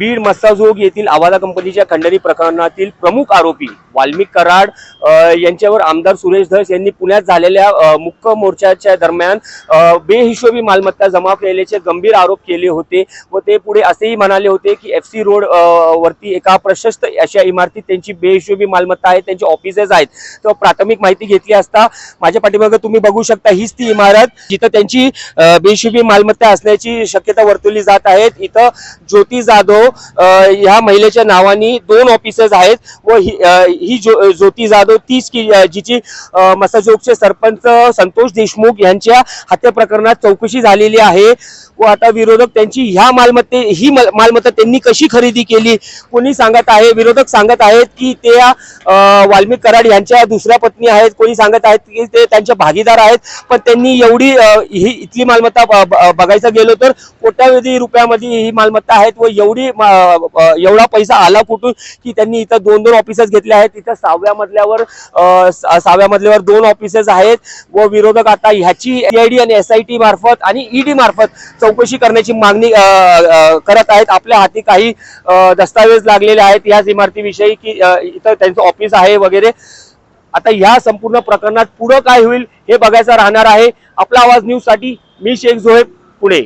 बीड मस्साजोग येथील आवाजा कंपनीच्या खंडणी प्रकरणातील प्रमुख आरोपी वाल्मिक कराड यांच्यावर आमदार सुरेश धस यांनी पुण्यात झालेल्या मुक्क मोर्चाच्या दरम्यान बेहिशोबी मालमत्ता जमा केल्याचे गंभीर आरोप केले होते व ते पुढे असेही म्हणाले होते की एफ सी रोड वरती एका प्रशस्त अशा इमारतीत त्यांची बेहिशोबी मालमत्ता आहे त्यांचे ऑफिसेस आहेत. तर प्राथमिक माहिती घेतली असता माझ्या पाठीमागे तुम्ही बघू शकता हीच ती इमारत जिथं त्यांची बेहिशोबी मालमत्ता असण्याची शक्यता वर्तवली जात आहेत इथं ज्योती जाधव ह्या महिलेच्या नावानी दोन ऑफिसेस आहेत व ही ही जो ज्योती जाधव तीच की जिची मसाजोगचे सरपंच संतोष देशमुख यांच्या हत्या प्रकरणात चौकशी झालेली आहे. व आता विरोधक त्यांची ह्या मालमत्ते ही मल- मालमत्ता त्यांनी कशी खरेदी केली? कोणी सांगत आहे विरोधक सांगत आहेत की ते वाल्मिक कराड यांच्या दुसऱ्या पत्नी आहेत. कोणी सांगत आहेत की ते त्यांच्या भागीदार आहेत. पण त्यांनी एवढी ही इथली मालमत्ता ब- ब- बघायचं गेलो तर कोट्यावधी रुपयामध्ये ही मालमत्ता आहेत व एवढी एवढा पैसा आला कुठून की त्यांनी इथं दोन दोन ऑफिसेस घेतले आहेत. इथं सहाव्या मधल्यावर स- सहाव्या मधल्यावर दोन ऑफिसेस आहेत व विरोधक आता ह्याची ईडी आणि एस आय मार्फत आणि ईडी मार्फत चौकशी करण्याची मागणी करत आहेत. आपल्या हाती काही दस्तावेज लागलेले आहेत. याच इमारतीविषयी की इथं त्यांचं ऑफिस आहे वगैरे. आता ह्या संपूर्ण प्रकरणात पुढं काय होईल हे बघायचं राहणार आहे. आपला आवाज न्यूजसाठी मी शेख झोहेब पुणे.